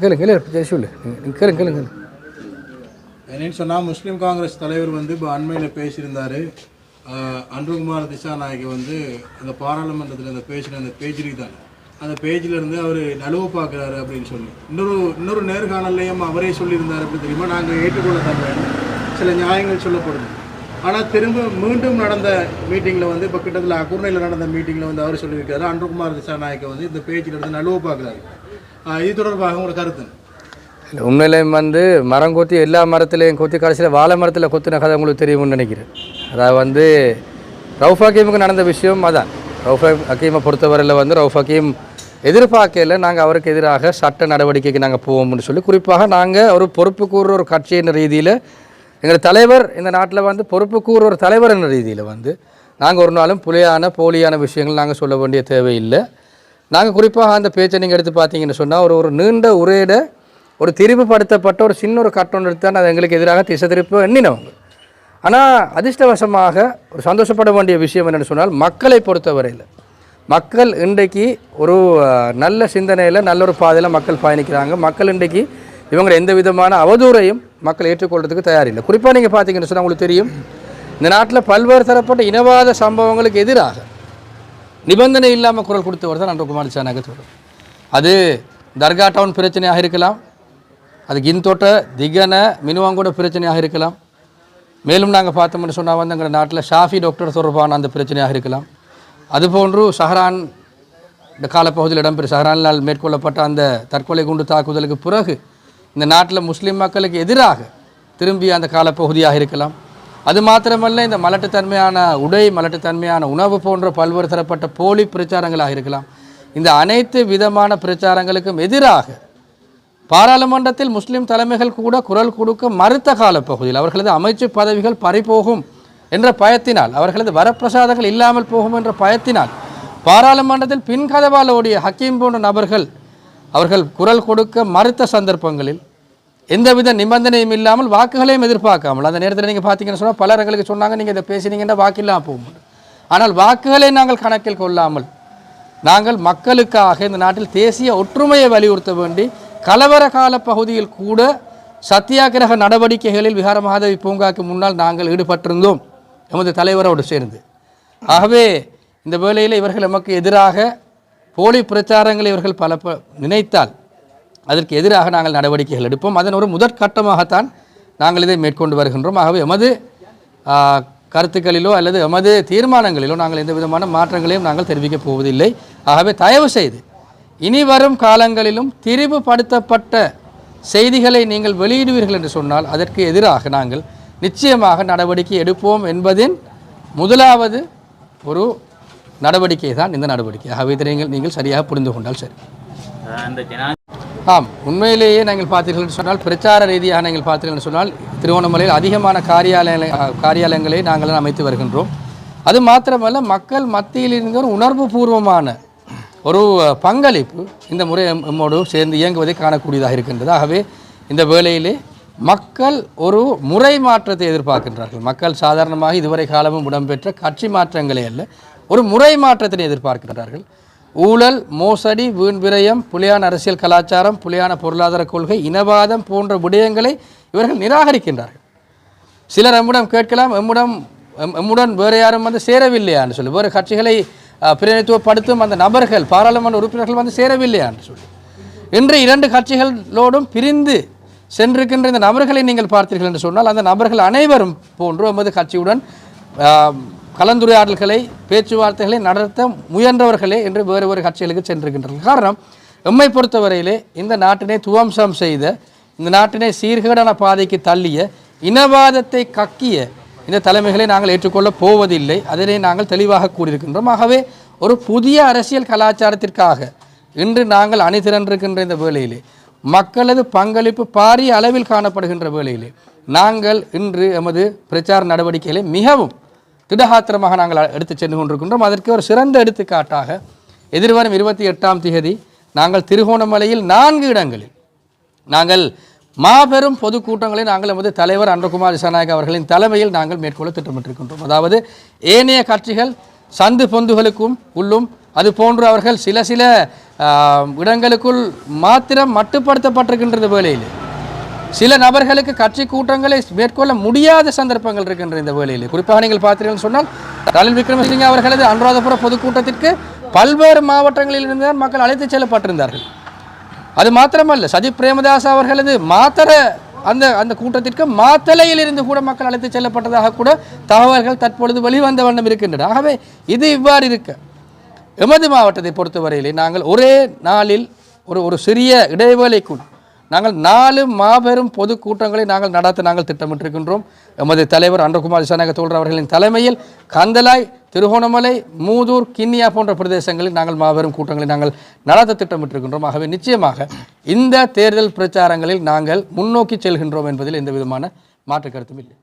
கேளுங்க கேளு சொல்லு. நீங்கள் கேளுங்க என்னன்னு சொன்னால் முஸ்லீம் காங்கிரஸ் தலைவர் வந்து இப்போ அண்மையில் பேசியிருந்தார். அன்புகுமார் திசாநாயகி வந்து அந்த பாராளுமன்றத்தில் அந்த பேசின அந்த பேஜ் தான். அந்த பேஜில் இருந்து அவர் நழுவு பார்க்குறாரு அப்படின்னு சொல்லி. இன்னொரு இன்னொரு நேர்காணல்லையும் அவரே சொல்லியிருந்தார் அப்படி தெரியுமா? நாங்கள் ஏற்றுக்கொள்ள தருவேன் சில நியாயங்கள் சொல்லப்படுது ஆனால் திரும்ப மீண்டும் நடந்த மீட்டிங்கில் வந்து இப்போ கிட்டத்தில் அக்குர்ணையில் நடந்த மீட்டிங்கில் வந்து அவர் சொல்லியிருக்காரு. அன்புகுமார் திசாநாயக்கை வந்து இந்த பேஜிலேருந்து நழுவு பார்க்குறாரு. இது தொடர்பாக உங்களோட கருத்து இல்லை உண்மையிலேயும் வந்து மரம் கொத்தி எல்லா மரத்துலேயும் கொத்தி கடைசியில் வாழை மரத்தில் கொத்தின கதை உங்களுக்கு தெரியும்னு நினைக்கிறேன். அதாவது வந்து ரவுஃப் ஹக்கீமுக்கு நடந்த விஷயம் அதான். ரவுஃப் ஹக்கீமை பொறுத்தவரையில் வந்து ரவுஃப் ஹக்கீம் எதிர்பார்க்கையில் நாங்கள் அவருக்கு எதிராக சட்ட நடவடிக்கைக்கு நாங்கள் போவோம்னு சொல்லி குறிப்பாக நாங்கள் ஒரு பொறுப்பு கூறுற ஒரு கட்சியின் ரீதியில் எங்கள் தலைவர் இந்த நாட்டில் வந்து பொறுப்பு கூறுற ஒரு தலைவர் என்ற ரீதியில் வந்து நாங்கள் ஒரு நாளும் புலியான போலியான விஷயங்கள் நாங்கள் சொல்ல வேண்டிய தேவையில்லை. நாங்கள் குறிப்பாக அந்த பேச்சை நீங்கள் எடுத்து பார்த்தீங்கன்னு சொன்னால் ஒரு ஒரு நீண்ட உரையிட ஒரு திரிவுபடுத்தப்பட்ட ஒரு சின்ன ஒரு கட்டணம் எடுத்து தான் அது எங்களுக்கு எதிராக திசை திருப்பு எண்ணினவங்க. ஆனால் அதிர்ஷ்டவசமாக ஒரு சந்தோஷப்பட வேண்டிய விஷயம் என்னென்னு சொன்னால் மக்களை பொறுத்தவரையில் மக்கள் இன்றைக்கு ஒரு நல்ல சிந்தனையில் நல்ல ஒரு பாதையில் மக்கள் பயணிக்கிறாங்க. மக்கள் இன்றைக்கு இவங்களை எந்த விதமான அவதூறையும் மக்கள் ஏற்றுக்கொள்றதுக்கு தயாரில்லை குறிப்பாக நீங்கள் பார்த்தீங்கன்னு சொன்னால் உங்களுக்கு தெரியும் இந்த நாட்டில் பல்வேறு தரப்பட்ட இனவாத சம்பவங்களுக்கு எதிராக நிபந்தனை இல்லாமல் குரல் கொடுத்தவர் தான் அன்றகுமார் திசாநாயக சொல்லும் அது தர்கா டவுன் பிரச்சனையாக இருக்கலாம். அது கின்தோட்ட திகன மினுவாங்கூட பிரச்சனையாக இருக்கலாம். மேலும் நாங்கள் பார்த்தோம்னு சொன்னால் வந்து எங்கள் நாட்டில் ஷாஃபி டாக்டர் தொடர்பான அந்த பிரச்சனையாக இருக்கலாம். அதுபோன்று சஹரான் இந்த காலப்பகுதியில் இடம்பெறும் சஹரானால் மேற்கொள்ளப்பட்ட அந்த தற்கொலை குண்டு தாக்குதலுக்கு பிறகு இந்த நாட்டில் முஸ்லீம் மக்களுக்கு எதிராக திரும்பிய அந்த காலப்பகுதியாக இருக்கலாம். அது மாத்திரமல்ல இந்த மலட்டுத்தன்மையான உடை மலட்டுத்தன்மையான உணவு போன்ற பல்வேறு தரப்பட்ட போலி பிரச்சாரங்களாக இருக்கலாம். இந்த அனைத்து விதமான பிரச்சாரங்களுக்கும் எதிராக பாராளுமன்றத்தில் முஸ்லிம் தலைமைகள் கூட குரல் கொடுக்க மறுத்த காலப்பகுதியில் அவர்களது அமைச்சு பதவிகள் பறிபோகும் என்ற பயத்தினால் அவர்களது வரப்பிரசாதங்கள் இல்லாமல் போகும் என்ற பயத்தினால் பாராளுமன்றத்தில் பின்கதவால் ஓடிய ஹக்கீம் போன்ற நபர்கள் அவர்கள் குரல் கொடுக்க மறுத்த சந்தர்ப்பங்களில் எந்தவித நிபந்தனையும் இல்லாமல் வாக்குகளையும் எதிர்பார்க்காமல். அந்த நேரத்தில் நீங்கள் பார்த்தீங்கன்னு சொன்னால் பலர் எங்களுக்கு சொன்னாங்க நீங்கள் இதை பேசினீங்கன்னா வாக்கில்லாம் போகும் ஆனால் வாக்குகளை நாங்கள் கணக்கில் கொள்ளாமல் நாங்கள் மக்களுக்காக இந்த நாட்டில் தேசிய ஒற்றுமையை வலியுறுத்த வேண்டி கலவர கால பகுதியில் கூட சத்தியாகிரக நடவடிக்கைகளில் விகார மகாதேவி பூங்காக்கு முன்னால் நாங்கள் ஈடுபட்டிருந்தோம் எமது தலைவரோடு சேர்ந்து. ஆகவே இந்த வேளையில் இவர்கள் எமக்கு எதிராக போலி பிரச்சாரங்களை இவர்கள் பல ப நினைத்தால் அதற்கு எதிராக நாங்கள் நடவடிக்கைகள் எடுப்போம். அதன் ஒரு முதற்கட்டமாகத்தான் நாங்கள் இதை மேற்கொண்டு வருகின்றோம். ஆகவே எமது கருத்துக்களிலோ அல்லது எமது தீர்மானங்களிலோ நாங்கள் எந்த விதமான மாற்றங்களையும் நாங்கள் தெரிவிக்கப் போவதில்லை. ஆகவே தயவு செய்து இனி வரும் காலங்களிலும் திரிவுபடுத்தப்பட்ட செய்திகளை நீங்கள் வெளியிடுவீர்கள் என்று சொன்னால் அதற்கு எதிராக நாங்கள் நிச்சயமாக நடவடிக்கை எடுப்போம் என்பதின் முதலாவது ஒரு நடவடிக்கை தான் இந்த நடவடிக்கை. ஆகவே இதை நீங்கள் நீங்கள் சரியாக புரிந்து கொண்டால் சரி. ஆம் உண்மையிலேயே நாங்கள் பார்த்தீர்கள் என்று சொன்னால் பிரச்சார ரீதியாக நீங்கள் பார்த்தீர்கள் என்று சொன்னால் திருவண்ணாமலையில் அதிகமான காரியாலய காரியாலயங்களை நாங்கள் அமைத்து வருகின்றோம். அது மாத்திரமல்ல மக்கள் மத்தியில் இருந்த ஒரு உணர்வு பூர்வமான ஒரு பங்களிப்பு இந்த முறை நம்மோடு சேர்ந்து இயங்குவதை காணக்கூடியதாக இருக்கின்றது. ஆகவே இந்த வேளையிலே மக்கள் ஒரு முறை மாற்றத்தை எதிர்பார்க்கின்றார்கள். மக்கள் சாதாரணமாக இதுவரை காலமும் இடம்பெற்ற கட்சி மாற்றங்களே அல்ல ஒரு முறை மாற்றத்தினை எதிர்பார்க்கின்றார்கள். ஊழல் மோசடி வீண் விரயம் புலியான அரசியல் கலாச்சாரம் புலியான பொருளாதார கொள்கை இனவாதம் போன்ற விடயங்களை இவர்கள் நிராகரிக்கின்றார்கள். சிலர் எம்முடன் கேட்கலாம் எம்முடன் எம்முடன் வேறு யாரும் வந்து சேரவில்லையான்னு சொல்லி வேறு கட்சிகளை பிரதிநிதித்துவப்படுத்தும் அந்த நபர்கள் பாராளுமன்ற உறுப்பினர்கள் வந்து சேரவில்லையான்னு சொல்லி. இன்று இரண்டு கட்சிகளோடும் பிரிந்து சென்றிருக்கின்ற இந்த நபர்களை நீங்கள் பார்த்தீர்கள் என்று சொன்னால் அந்த நபர்கள் அனைவரும் போன்று எமது கட்சியுடன் கலந்துரையாடல்களை பேச்சுவார்த்தைகளை நடத்த முயன்றவர்களே என்று வேறு வேறு கட்சிகளுக்கு சென்றிருக்கின்றனர். காரணம் எம்மை பொறுத்தவரையிலே இந்த நாட்டினை துவம்சம் செய்த இந்த நாட்டினை சீர்கேடான பாதைக்கு தள்ளிய இனவாதத்தை கக்கிய இந்த தலைமைகளை நாங்கள் ஏற்றுக்கொள்ளப் போவதில்லை. அதனை நாங்கள் தெளிவாக கூறியிருக்கின்றோம். ஆகவே ஒரு புதிய அரசியல் கலாச்சாரத்திற்காக இன்று நாங்கள் அணிதிரண்டிருக்கின்ற இந்த வேளையிலே மக்களது பங்களிப்பு பாரிய அளவில் காணப்படுகின்ற வேளையிலே நாங்கள் இன்று எமது பிரச்சார நடவடிக்கைகளை மிகவும் திடகாத்திரமாக நாங்கள் எடுத்து சென்று கொண்டிருக்கின்றோம். அதற்கு ஒரு சிறந்த எடுத்துக்காட்டாக எதிர்வரும் இருபத்தி எட்டாம் தேதி நாங்கள் திருகோணமலையில் நான்கு இடங்களில் நாங்கள் மாபெரும் பொதுக்கூட்டங்களை நாங்கள் நமது தலைவர் அன்றகுமார் திசாநாயக் அவர்களின் தலைமையில் நாங்கள் மேற்கொள்ள திட்டமிட்டிருக்கின்றோம். அதாவது ஏனைய கட்சிகள் சந்து பொந்துகளுக்கும் உள்ளும் அது போன்று அவர்கள் சில சில இடங்களுக்குள் மாத்திரம் மட்டுப்படுத்தப்பட்டிருக்கின்றது வேலையில் சில நபர்களுக்கு கட்சி கூட்டங்களை மேற்கொள்ள முடியாத சந்தர்ப்பங்கள் இருக்கின்ற இந்த வேளையில். குறிப்பாக நீங்கள் பார்த்தீங்கன்னு சொன்னால் ரணில் விக்ரமசிங்க அவர்களது அனுராதபுர பொதுக்கூட்டத்திற்கு பல்வேறு மாவட்டங்களில் இருந்து தான் மக்கள் அழைத்துச் செல்லப்பட்டிருந்தார்கள். அது மாத்திரமல்ல சஜித் பிரேமதாஸ் அவர்களது மாத்தர அந்த அந்த கூட்டத்திற்கு மாத்தலையில் இருந்து கூட மக்கள் அழைத்துச் செல்லப்பட்டதாக கூட தகவல்கள் தற்பொழுது வெளிவந்த வண்ணம் இருக்கின்றன. ஆகவே இது இவ்வாறு இருக்க எமது மாவட்டத்தை பொறுத்தவரையிலே நாங்கள் ஒரே நாளில் ஒரு ஒரு சிறிய இடைவேளைக்குள் நாங்கள் நாலு மாபெரும் பொதுக்கூட்டங்களை நாங்கள் நடத்த நாங்கள் திட்டமிட்டிருக்கின்றோம். எமது தலைவர் அன்றகுமார் திசாநாயக தோழர் அவர்களின் தலைமையில் கந்தலாய் திருகோணமலை மூதூர் கிண்ணியா போன்ற பிரதேசங்களில் நாங்கள் மாபெரும் கூட்டங்களை நாங்கள் நடத்த திட்டமிட்டிருக்கின்றோம். ஆகவே நிச்சயமாக இந்த தேர்தல் பிரச்சாரங்களில் நாங்கள் முன்னோக்கி செல்கின்றோம் என்பதில் எந்த விதமான மாற்று கருத்தும் இல்லை.